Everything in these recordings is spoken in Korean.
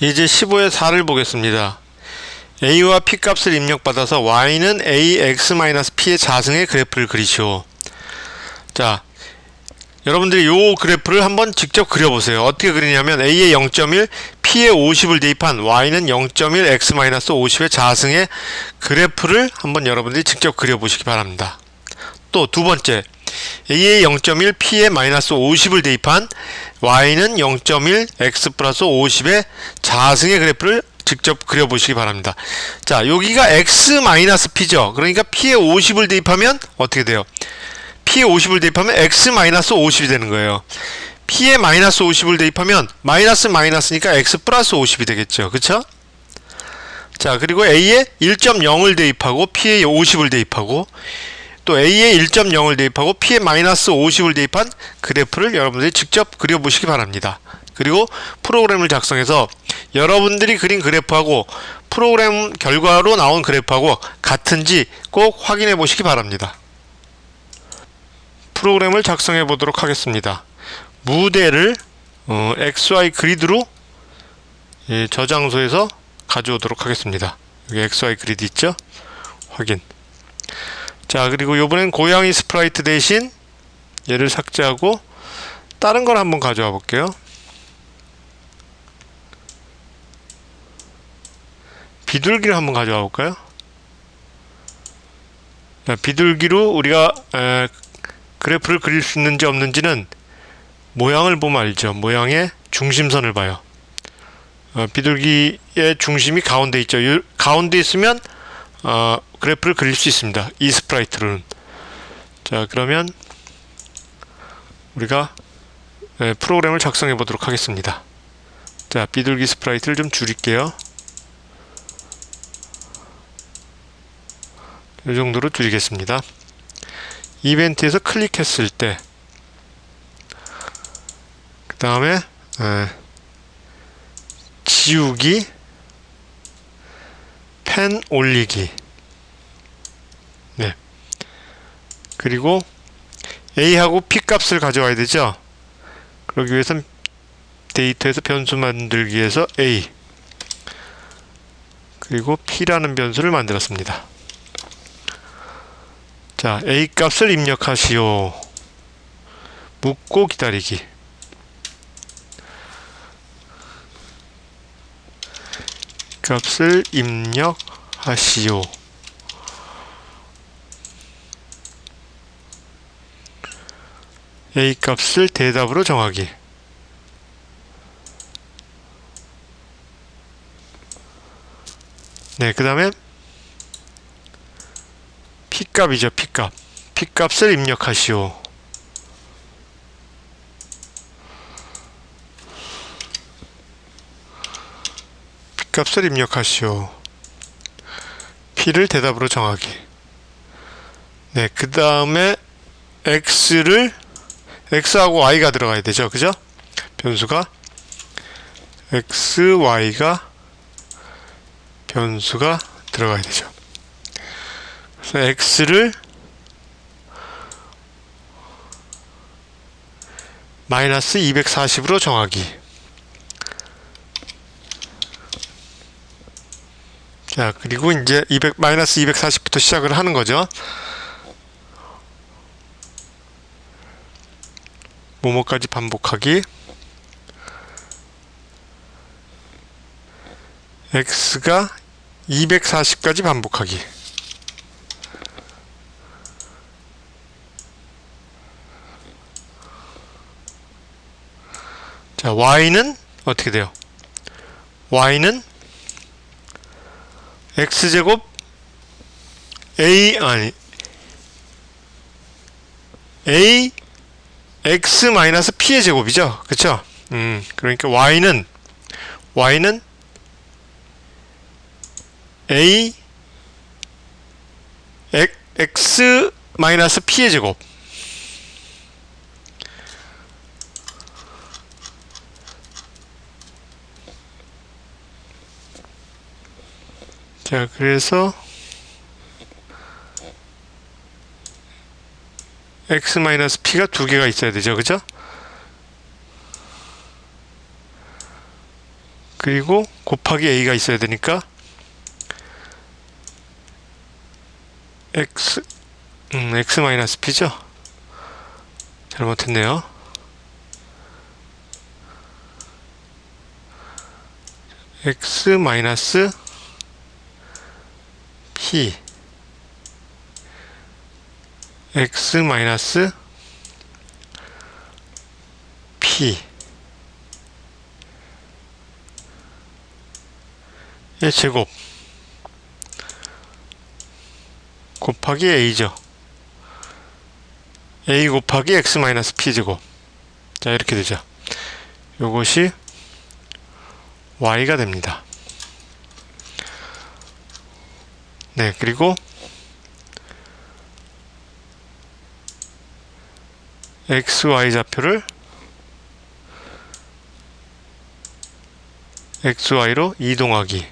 이제 15의 4를 보겠습니다. a와 p 값을 입력받아서 y는 ax-p의 자승의 그래프를 그리시오. 자, 여러분들이 요 그래프를 한번 직접 그려보세요. 어떻게 그리냐면 a의 0.1, p의 50을 대입한 y는 0.1, x-50의 자승의 그래프를 한번 여러분들이 직접 그려보시기 바랍니다. 또 두 번째, a의 0.1, p의 마이너스 50을 대입한 y는 0.1, x 플러스 50의 자승의 그래프를 직접 그려보시기 바랍니다. 자, 여기가 x 마이너스 p죠. 그러니까 p의 50을 대입하면 어떻게 돼요? p의 50을 대입하면 x 마이너스 50이 되는 거예요. p의 마이너스 50을 대입하면 마이너스 마이너스니까 x 플러스 50이 되겠죠. 그쵸? 자, 그리고 a에 1.0을 대입하고 p에 50을 대입하고 또 a에 1.0을 대입하고 p에 마이너스 50을 대입한 그래프를 여러분들이 직접 그려보시기 바랍니다. 그리고 프로그램을 작성해서 여러분들이 그린 그래프하고 프로그램 결과로 나온 그래프하고 같은지 꼭 확인해 보시기 바랍니다. 프로그램을 작성해 보도록 하겠습니다. 무대를 어, XY 그리드로 예, 저장소에서 가져오도록 하겠습니다. 여기 XY 그리드 있죠? 확인. 자, 그리고 요번엔 고양이 스프라이트 대신 얘를 삭제하고 다른 걸 한번 가져와 볼게요. 비둘기를 한번 가져와 볼까요? 자, 비둘기로 우리가 에, 그래프를 그릴 수 있는지 없는지는 모양을 보면 알죠. 모양의 중심선을 봐요. 어, 비둘기의 중심이 가운데 있죠. 요, 가운데 있으면 어, 그래프를 그릴 수 있습니다. 이 스프라이트로는. 자, 그러면 우리가 에, 프로그램을 작성해 보도록 하겠습니다. 자, 비둘기 스프라이트를 좀 줄일게요. 이 정도로 줄이겠습니다. 이벤트에서 클릭했을 때, 그 다음에 지우기, 펜 올리기, 네. 그리고 A하고 P 값을 가져와야 되죠. 그러기 위해선 데이터에서 변수 만들기에서 A 그리고 P라는 변수를 만들었습니다. 자, A 값을 입력하시오. 묻고 기다리기. 값을 입력하시오. A 값을 대답으로 정하기. 네, 그 다음에 P값이죠, P값. P값을 입력하시오. P값을 입력하시오. P를 대답으로 정하기. 네, 그 다음에 X를 X하고 Y가 들어가야 되죠, 그죠? 변수가 X, Y가 변수가 들어가야 되죠. 그래서 x를 마이너스 240으로 정하기. 자, 그리고 이제 200 마이너스 240부터 시작을 하는 거죠. 뭐뭐까지 반복하기. x가 240까지 반복하기. 자, y는 어떻게 돼요? y는 x제곱 a 아니 a x 마이너스 p의 제곱이죠. 그쵸? 음, 그러니까 y는 y는 a x 마이너스 p의 제곱 자, 그래서 x-p가 두 개가 있어야 되죠. 그죠? 그리고 곱하기 a가 있어야 되니까 x 음, x 마이너스 p죠. 잘못했네요. x 마이너스 p x 마이너스 p 의 제곱 곱하기 a죠. a 곱하기 x 마이너스 p 제곱. 자 이렇게 되죠. 요것이 y가 됩니다. 네 그리고 x, y 좌표를 x, y로 이동하기.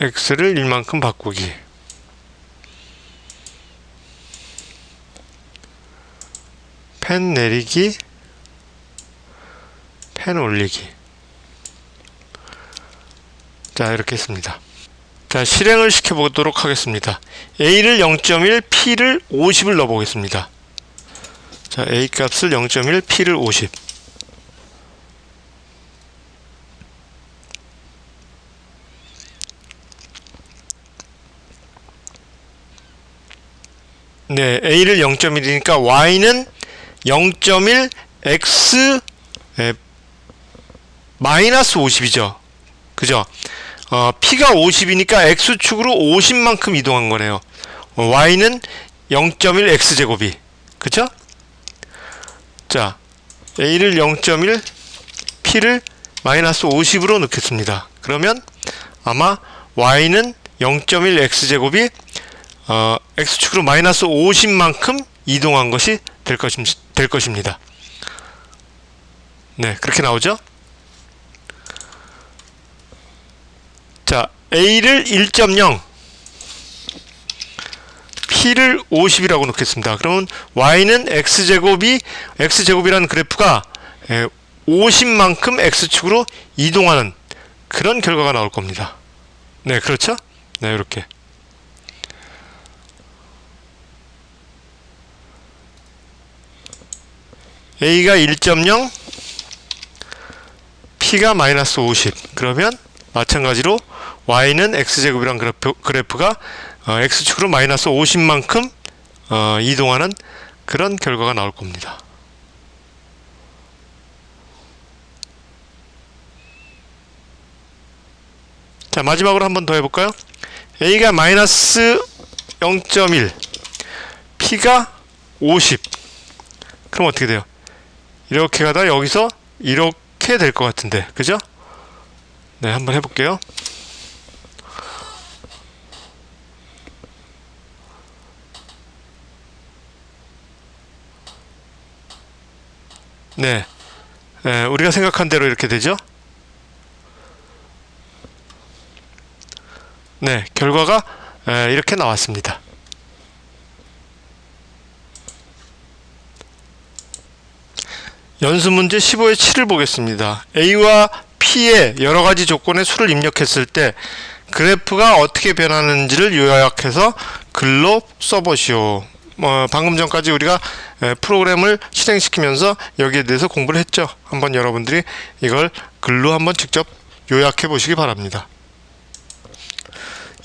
x를 1만큼 바꾸기. 펜 내리기, 펜 올리기. 자, 이렇게 했습니다. 자, 실행을 시켜 보도록 하겠습니다. A를 0.1, P를 50을 넣어 보겠습니다. 자, A 값을 0.1, P를 50. 네, A를 0.1이니까 Y는 0.1 X 에, 마이너스 50이죠. 그죠? 어, P가 50이니까 X축으로 50만큼 이동한 거네요. 어, Y는 0.1 X제곱이. 그죠? 자, A를 0.1, P를 마이너스 50으로 넣겠습니다. 그러면 아마 Y는 0.1 X제곱이 어, X축으로 마이너스 50만큼 이동한 것이 될, 것임, 될 것입니다. 네, 그렇게 나오죠? 자, A를 1.0, P를 50이라고 놓겠습니다. 그러면 Y는 X제곱이, X제곱이라는 그래프가 50만큼 X축으로 이동하는 그런 결과가 나올 겁니다. 네, 그렇죠? 네, 이렇게. A가 1.0, P가 마이너스 50. 그러면 마찬가지로 Y는 X제곱이란 그래프, 그래프 가 어, X축으로 마이너스 50만큼 어, 이동하는 그런 결과가 나올 겁니다. 자, 마지막으로 한 번 더 해볼까요? A가 마이너스 0.1, P가 50. 그럼 어떻게 돼요? 이렇게 가다 여기서 이렇게 될 것 같은데, 그죠? 네, 한번 해볼게요. 네, 에, 우리가 생각한 대로 이렇게 되죠? 네, 결과가 에, 이렇게 나왔습니다. 연수 문제 15의 7을 보겠습니다. A와 P의 여러 가지 조건의 수를 입력했을 때 그래프가 어떻게 변하는지를 요약해서 글로 써보시오. 어, 방금 전까지 우리가 에, 프로그램을 실행시키면서 여기에 대해서 공부를 했죠. 한번 여러분들이 이걸 글로 한번 직접 요약해 보시기 바랍니다.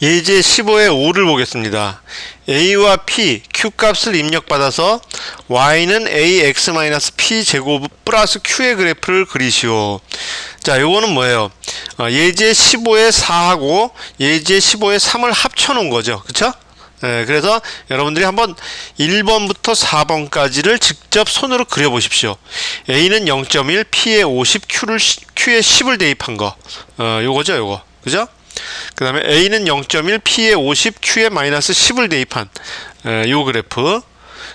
예제 15의 5를 보겠습니다. a와 p, q 값을 입력받아서 y는 ax-p 제곱 플러스 q의 그래프를 그리시오. 자, 요거는 뭐예요? 어, 예제 15의 4하고 예제 15의 3을 합쳐 놓은 거죠. 그쵸? 네, 그래서 여러분들이 한번 1번부터 4번까지를 직접 손으로 그려보십시오. a는 0.1, p에 50, q를, q에 10을 대입한 거. 어, 요거죠, 요거. 그죠? 그 다음에 A는 0.1, P에 50, Q에 마이너스 10을 대입한 에, 요 그래프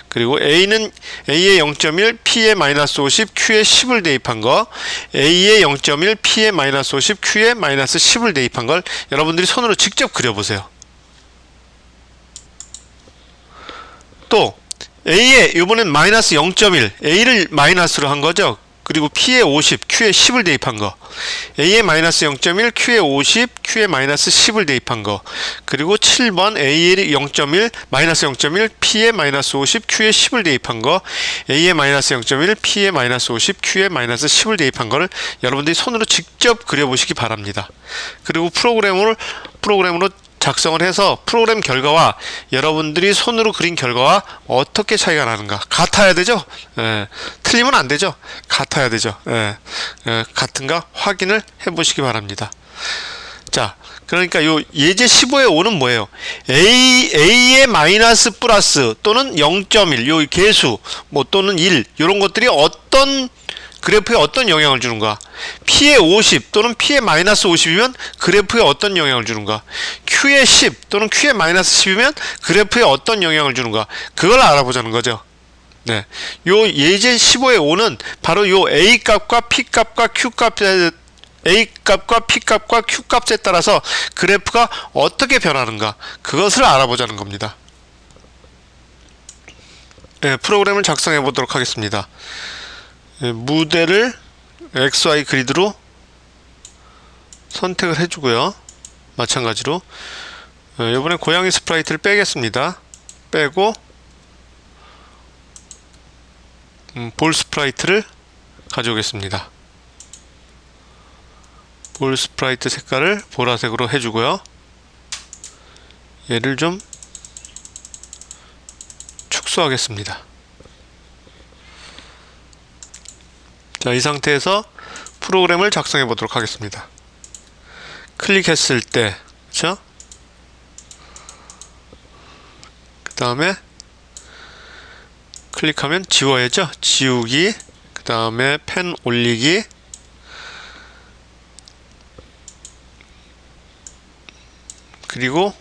그리고 A는 A에 0.1, P에 마이너스 50, Q에 10을 대입한 거 A에 0.1, P에 마이너스 50, Q에 마이너스 10을 대입한 걸 여러분들이 손으로 직접 그려보세요. 이것도 A에 이번엔 마이너스 0.1 A를 마이너스로 한 거죠. 그리고 P에 50, Q에 10을 대입한 거. A에 마이너스 0.1, Q에 50, Q에 마이너스 10을 대입한 거. 그리고 7번 A에 0.1, 마이너스 0.1, P에 마이너스 50, Q에 10을 대입한 거. A에 마이너스 0.1, P에 마이너스 50, Q에 마이너스 10을 대입한 거를 여러분들이 손으로 직접 그려보시기 바랍니다. 그리고 프로그램을 프로그램으로 작성을 해서 프로그램 결과와 여러분들이 손으로 그린 결과와 어떻게 차이가 나는가. 같아야 되죠? 예, 틀리면 안 되죠? 같아야 되죠? 예, 예, 같은가 확인을 해 보시기 바랍니다. 자 그러니까 요 예제 15에 5는 뭐예요? A a의 마이너스 플러스 또는 0.1 요 개수 뭐 또는 1 이런 것들이 어떤 그래프에 어떤 영향을 주는가? P에 50 또는 P에 마이너스 50이면 그래프에 어떤 영향을 주는가? Q에 10 또는 Q에 마이너스 10이면 그래프에 어떤 영향을 주는가? 그걸 알아보자는 거죠. 네. 요 예제 15의 5는 바로 요 A 값과 P 값과 Q 값에 A 값과 P 값과 Q 값에 따라서 그래프가 어떻게 변하는가? 그것을 알아보자는 겁니다. 네, 프로그램을 작성해 보도록 하겠습니다. 예, 무대를 XY 그리드로 선택을 해주고요. 마찬가지로 예, 이번에 고양이 스프라이트를 빼겠습니다. 빼고 음, 볼 스프라이트를 가져오겠습니다. 볼 스프라이트 색깔을 보라색으로 해주고요. 얘를 좀 축소하겠습니다. 자, 이 상태에서 프로그램을 작성해 보도록 하겠습니다. 클릭했을 때, 그쵸? 그 다음에 클릭하면 지워야죠. 지우기, 그 다음에 펜 올리기, 그리고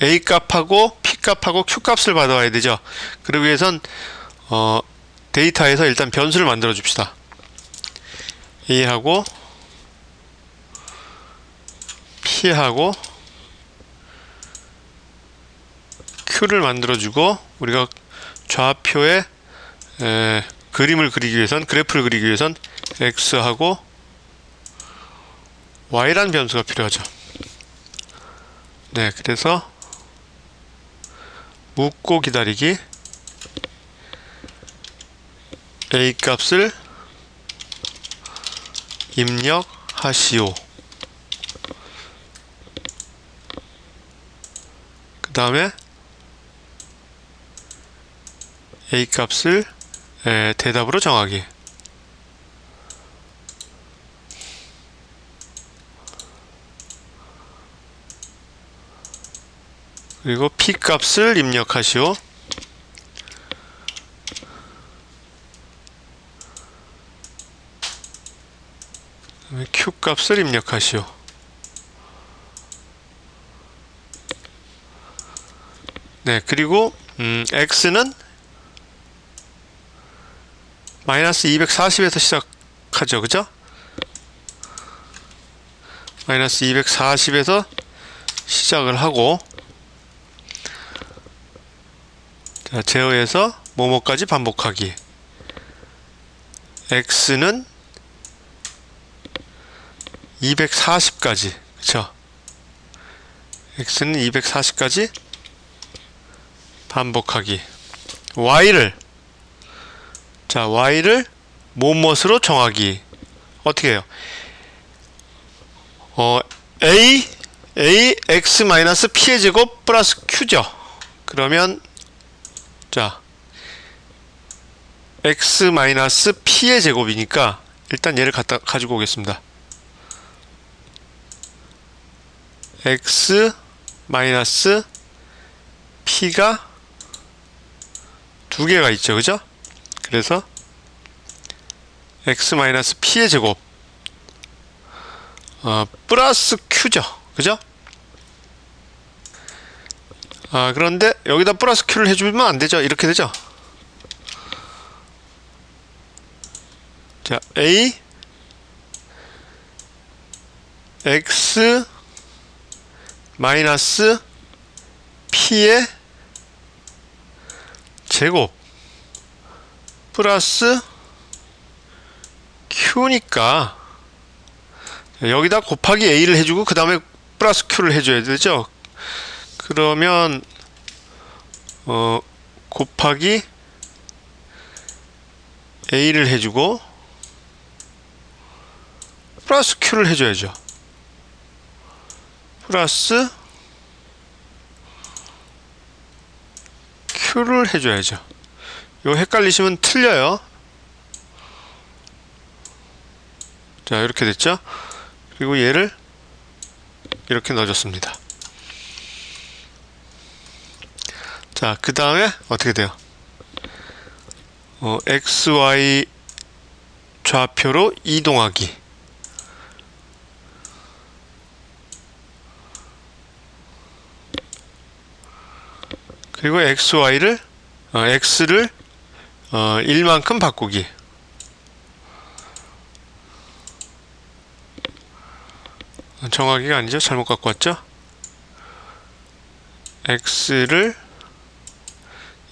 A 값하고 P 값하고 Q 값을 받아와야 되죠. 그러기 위해선 어, 데이터에서 일단 변수를 만들어 줍시다. A하고 P하고 Q를 만들어주고 우리가 좌표에 에, 그림을 그리기 위해선 그래프를 그리기 위해선 X하고 Y란 변수가 필요하죠. 네, 그래서 묻고 기다리기 A 값을 입력하시오. 그 다음에 A 값을 에, 대답으로 정하기. 그리고 P 값을 입력하시오. 그다음에 Q 값을 입력하시오. 네, 그리고 음, X는 마이너스 240에서 시작하죠, 그죠? 마이너스 240에서 시작을 하고 자, 제어해서 뭐뭐까지 반복하기 X는 240까지. 그쵸? X는 240까지 반복하기. Y를. 자 y를 뭐뭇으로 정하기? 어떻게 해요? 어 a a x 마이너스 p의 제곱 플러스 q죠. 그러면 자 x 마이너스 p의 제곱이니까 일단 얘를 갖다 가지고 오겠습니다 x 마이너스 p가 두 개가 있죠, 그죠? 그래서 x 마이너스 p의 제곱 어, 플러스 q죠, 그죠? 아 그런데 여기다 플러스 q를 해주면 안 되죠, 이렇게 되죠? 자 a x 마이너스 p의 제곱 플러스 q니까 여기다 곱하기 a를 해주고 그 다음에 플러스 q를 해줘야 되죠. 그러면 어 곱하기 a를 해주고 플러스 q를 해줘야죠. 플러스 q를 해줘야죠. 요 헷갈리시면 틀려요. 자 이렇게 됐죠? 그리고 얘를 이렇게 넣어줬습니다. 자, 그 다음에 어떻게 돼요? 어, XY 좌표로 이동하기. 그리고 XY를, 어, X를 어, 1만큼 바꾸기. 정하기가 아니죠. 잘못 갖고 왔죠. x를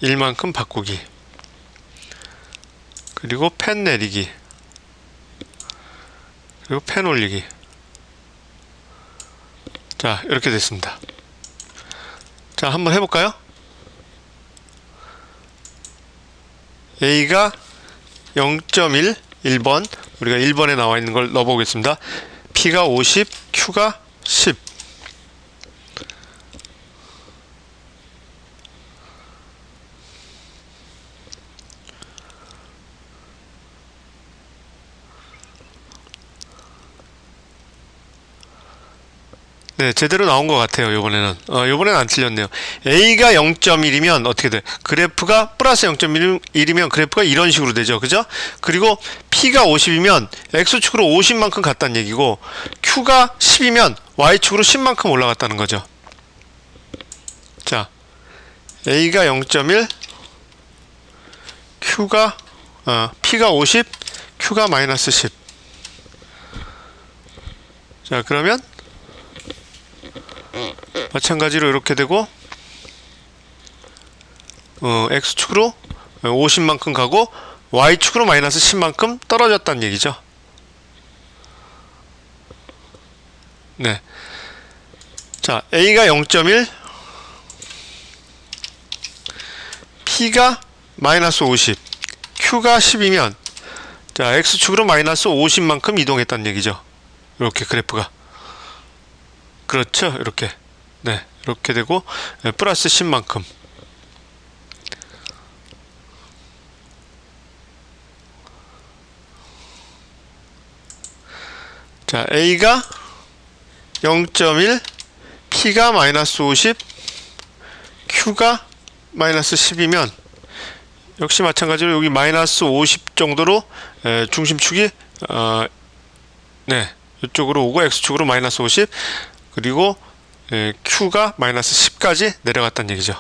1만큼 바꾸기. 그리고 펜 내리기. 그리고 펜 올리기. 자, 이렇게 됐습니다. 자, 한번 해볼까요? A가 0.1, 1번, 우리가 1번에 나와 있는 걸 넣어보겠습니다. P가 50, Q가 10. 네, 제대로 나온 것 같아요, 요번에는. 어, 요번에는 안 틀렸네요. A가 0.1이면 어떻게 돼? 그래프가 플러스 0.1이면 그래프가 이런 식으로 되죠. 그죠? 그리고 P가 50이면 X축으로 50만큼 갔다는 얘기고, Q가 10이면 Y축으로 10만큼 올라갔다는 거죠. 자, A가 0.1, Q가, 어, P가 50, Q가 마이너스 10. 자, 그러면 마찬가지로 이렇게 되고 어, x축으로 50만큼 가고 y축으로 마이너스 10만큼 떨어졌다는 얘기죠. 네. 자, a가 0.1 p가 마이너스 50 q가 10이면 자, x축으로 마이너스 50만큼 이동했다는 얘기죠. 이렇게 그래프가 그렇죠. 이렇게 네, 이렇게 되고 네, 플러스 10만큼. 자, A가 0.1, P가 마이너스 50, Q가 마이너스 10이면 역시 마찬가지로 여기 마이너스 50 정도로 에, 중심축이 어, 네 이쪽으로 오고 X축으로 마이너스 50 그리고 예, Q가 마이너스 10까지 내려갔다는 얘기죠.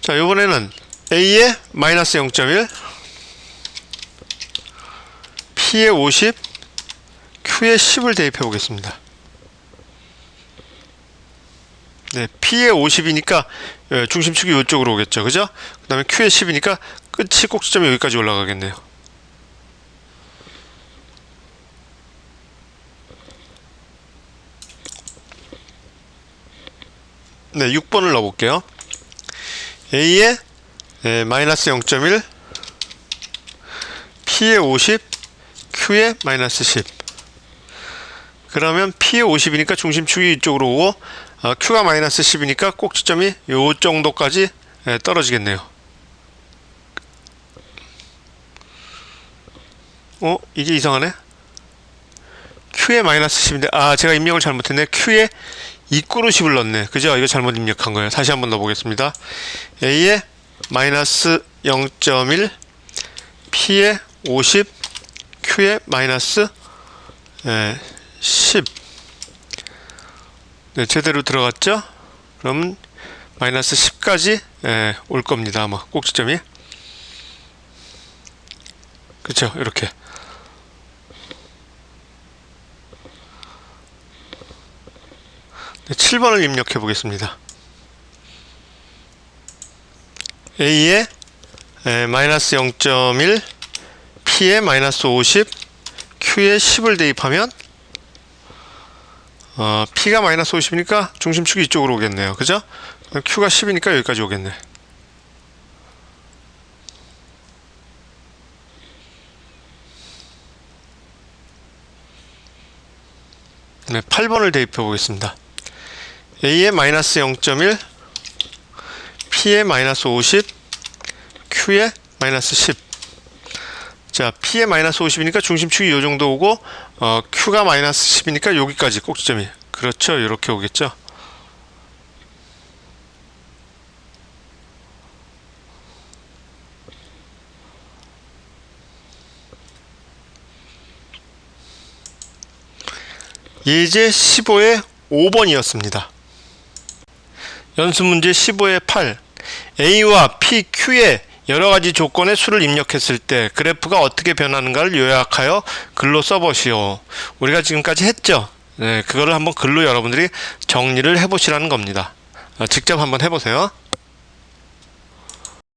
자, 이번에는 A의 마이너스 0.1, P의 50, Q의 10을 대입해 보겠습니다. 네, P의 50이니까 예, 중심축이 이쪽으로 오겠죠. 그죠? 그 다음에 Q의 10이니까 끝이 꼭지점이 여기까지 올라가겠네요. 네, 6번을 넣어볼게요. A에 네, 마이너스 0.1, P에 50, Q에 마이너스 10. 그러면 P에 50이니까 중심축이 이쪽으로 오고 어, Q가 마이너스 10이니까 꼭지점이 요 정도까지 예, 떨어지겠네요. 어? 이게 이상하네? Q에 마이너스 10인데 아 제가 입력을 잘못했네. Q에 이꾸르십을 넣네. 그죠? 이거 잘못 입력한 거예요. 다시 한번 넣어 보겠습니다. A에 마이너스 0.1 p에 50 q에 마이너스 예, 10 네, 제대로 들어갔죠? 그럼 마이너스 10까지 네, 예, 올 겁니다 아마. 꼭지점이. 그쵸? 이렇게. 7번을 입력해 보겠습니다. A에 에, 마이너스 0.1, P에 마이너스 50, Q에 10을 대입하면 어, P가 마이너스 50이니까 중심축이 이쪽으로 오겠네요. 그죠? Q가 10이니까 여기까지 오겠네. 네, 8번을 대입해 보겠습니다. 마이너스 0.1, P에 마이너스 50, Q에 마이너스 10. 자, 마이너스 50이니까 중심축이 이 정도 오고, 어, Q가 마이너스 10이니까 여기까지 꼭지점이. 그렇죠. 이렇게 오겠죠. 예제 15의 5번이었습니다. 연습 문제 15의 8. A와 PQ의 여러 가지 조건의 수를 입력했을 때 그래프가 어떻게 변하는가를 요약하여 글로 써보시오. 우리가 지금까지 했죠? 네, 그거를 한번 글로 여러분들이 정리를 해보시라는 겁니다. 어, 직접 한번 해보세요.